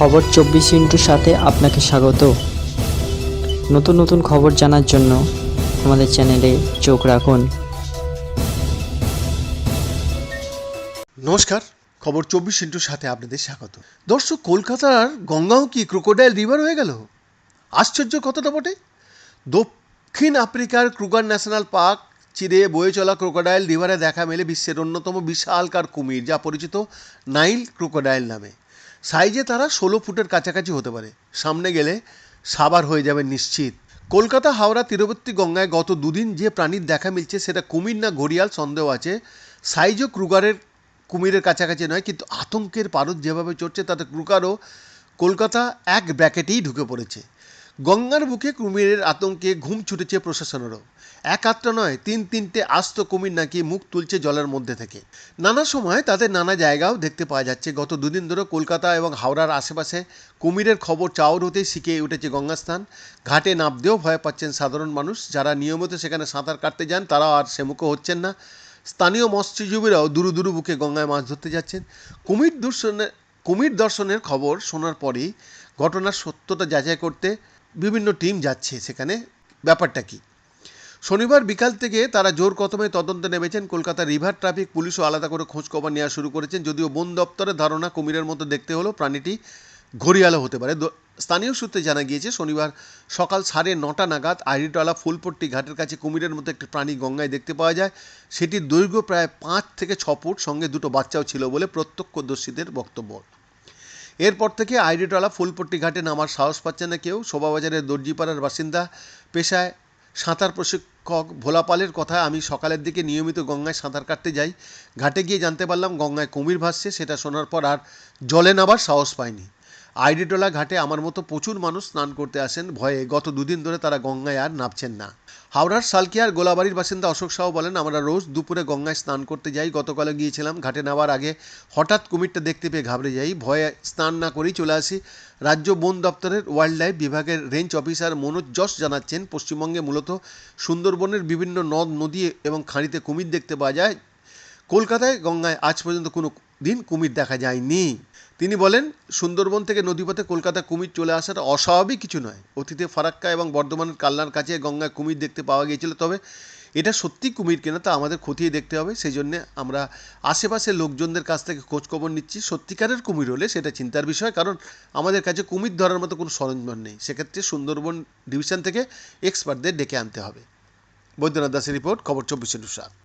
খবর চব্বিশ ইন্টুর সাথে আপনাকে স্বাগত। নতুন নতুন খবর জানার জন্য আমাদের চ্যানেলে চোখ রাখুন। নমস্কার, খবর চব্বিশ ইন্টুর সাথে আপনাদের স্বাগত। দর্শক, কলকাতার গঙ্গাও কি ক্রোকোডাইল রিভার হয়ে গেল? আশ্চর্য কতটা বটে। দক্ষিণ আফ্রিকার ক্রুগার ন্যাশনাল পার্ক চিরে বয়ে চলা ক্রোকোডাইল রিভারে দেখা মেলে বিশ্বের অন্যতম বিশালকার কুমির, যা পরিচিত নাইল ক্রোকোডাইল নামে। সাইজে তারা ষোলো ফুটের কাছাকাছি হতে পারে। সামনে গেলে সাবার হয়ে যাবে নিশ্চিত। কলকাতা, হাওড়া তীরবর্তী গঙ্গায় গত দুদিন যে প্রাণীর দেখা মিলছে সেটা কুমির না ঘড়িয়াল সন্দেহ আছে। সাইজও ক্রুগারের কুমিরের কাছাকাছি নয়, কিন্তু আতঙ্কের পারদ যেভাবে চড়ছে তাতে ক্রুকারও কলকাতা এক ব্র্যাকেটেই ঢুকে পড়েছে। গঙ্গার বুকে কুমিরের আতঙ্কে ঘুম ছুটেছে প্রশাসনেরও। এক আটটা নয়, তিন তিনটে আস্ত কুমির নাকি মুখ তুলছে জলের মধ্যে থেকে। নানা সময় তাদের নানা জায়গাও দেখতে পাওয়া যাচ্ছে। গত দুদিন ধরে কলকাতা এবং হাওড়ার আশেপাশে কুমিরের খবর চাউর হতেই শিখে উঠেছে গঙ্গাস্থান। ঘাটে নামতেও ভয় পাচ্ছেন সাধারণ মানুষ। যারা নিয়মিত সেখানে সাঁতার কাটতে যান, তারাও আর সেমুখো হচ্ছেন না। স্থানীয় মৎস্যজীবীরাও দুরু দুরু বুকে গঙ্গায় মাছ ধরতে যাচ্ছেন। কুমির দর্শনের কুমির দর্শনের খবর শোনার পরেই ঘটনার সত্যতা যাচাই করতে বিভিন্ন টিম যাচ্ছে সেখানে। ব্যাপারটা কি? শনিবার বিকাল থেকে তারা জোর কদমে তদন্তে নেমেছেন। কলকাতা রিভার ট্রাফিক পুলিশও আলাদা করে খোঁজখবর নেওয়া শুরু করেছেন। যদিও বন দপ্তরের ধারণা কুমিরের মতো দেখতে হলো প্রাণীটি ঘড়িয়ালো হতে পারে। স্থানীয় সূত্রে জানা গিয়েছে, শনিবার সকাল সাড়ে নটা নাগাদ আইরিটলা ফুলপট্টি ঘাটের কাছে কুমিরের মতো একটি প্রাণী গঙ্গায় দেখতে পাওয়া যায়। সেটির দৈর্ঘ্য প্রায় পাঁচ থেকে ছ ফুট, সঙ্গে দুটো বাচ্চাও ছিল বলে প্রত্যক্ষদর্শীদের বক্তব্য। এরপর থেকে আইডিটলা ফুলপট্টি ঘাটে নামার সাহস পাচ্ছে না কেউ। শোভাবাজারের দর্জিপাড়ার বাসিন্দা পেশায় সাঁতার প্রশিক্ষক ভোলাপালের কথা আমি সকালের দিকে নিয়মিত গঙ্গায় সাঁতার কাটতে যাই। ঘাটে গিয়ে জানতে পারলাম গঙ্গায় কুমির ভাসছে। সেটা শোনার পর আর জলে নামার সাহস পাইনি। আইডিটোলা ঘাটে আমার মতো প্রচুর মানুষ স্নান করতে আসেন ভয়ে গত দুদিন ধরে তারা গঙ্গায় আর নামছেন না। হাওড়ার সালকিয়ার গোলাবাড়ির বাসিন্দা অশোক সাহু বলেন, আমরা রোজ দুপুরে গঙ্গায় স্নান করতে যাই। গতকালে গিয়েছিলাম, ঘাটে নামার আগে হঠাৎ কুমিরটা দেখতে পেয়ে ঘাবড়ে যাই। ভয়ে স্নান না করেই চলে আসি রাজ্য বন দপ্তরের ওয়াইল্ড লাইফ বিভাগের রেঞ্জ অফিসার মনোজ যশ জানাচ্ছেন, পশ্চিমবঙ্গে মূলত সুন্দরবনের বিভিন্ন নদ, নদী এবং খাঁড়িতে কুমির দেখতে পাওয়া যায়। কলকাতায় গঙ্গায় আজ পর্যন্ত কোনো দিন কুমির দেখা যায়নি। তিনি বলেন, সুন্দরবন থেকে নদীপথে কলকাতা কুমির চলে আসাটা অস্বাভাবিক কিছু নয়। অতীতে ফারাক্কা এবং বর্ধমানের কাল্লার কাছে গঙ্গায় কুমির দেখতে পাওয়া গিয়েছিল, তবে এটা সত্যি কুমির কিনা তা আমাদের খতিয়ে দেখতে হবে। সেই জন্যে আমরা আশেপাশের লোকজনদের কাছ থেকে খোঁজখবর নিচ্ছি, সত্যিকারের কুমির হলে সেটা চিন্তার বিষয়, কারণ আমাদের কাছে কুমির ধরার মতো কোনো সরঞ্জাম নেই। সেক্ষেত্রে সুন্দরবন ডিভিশন থেকে এক্সপার্টদের ডেকে আনতে হবে। বৈদ্যনাথ দাসের রিপোর্ট, খবর চব্বিশে সাত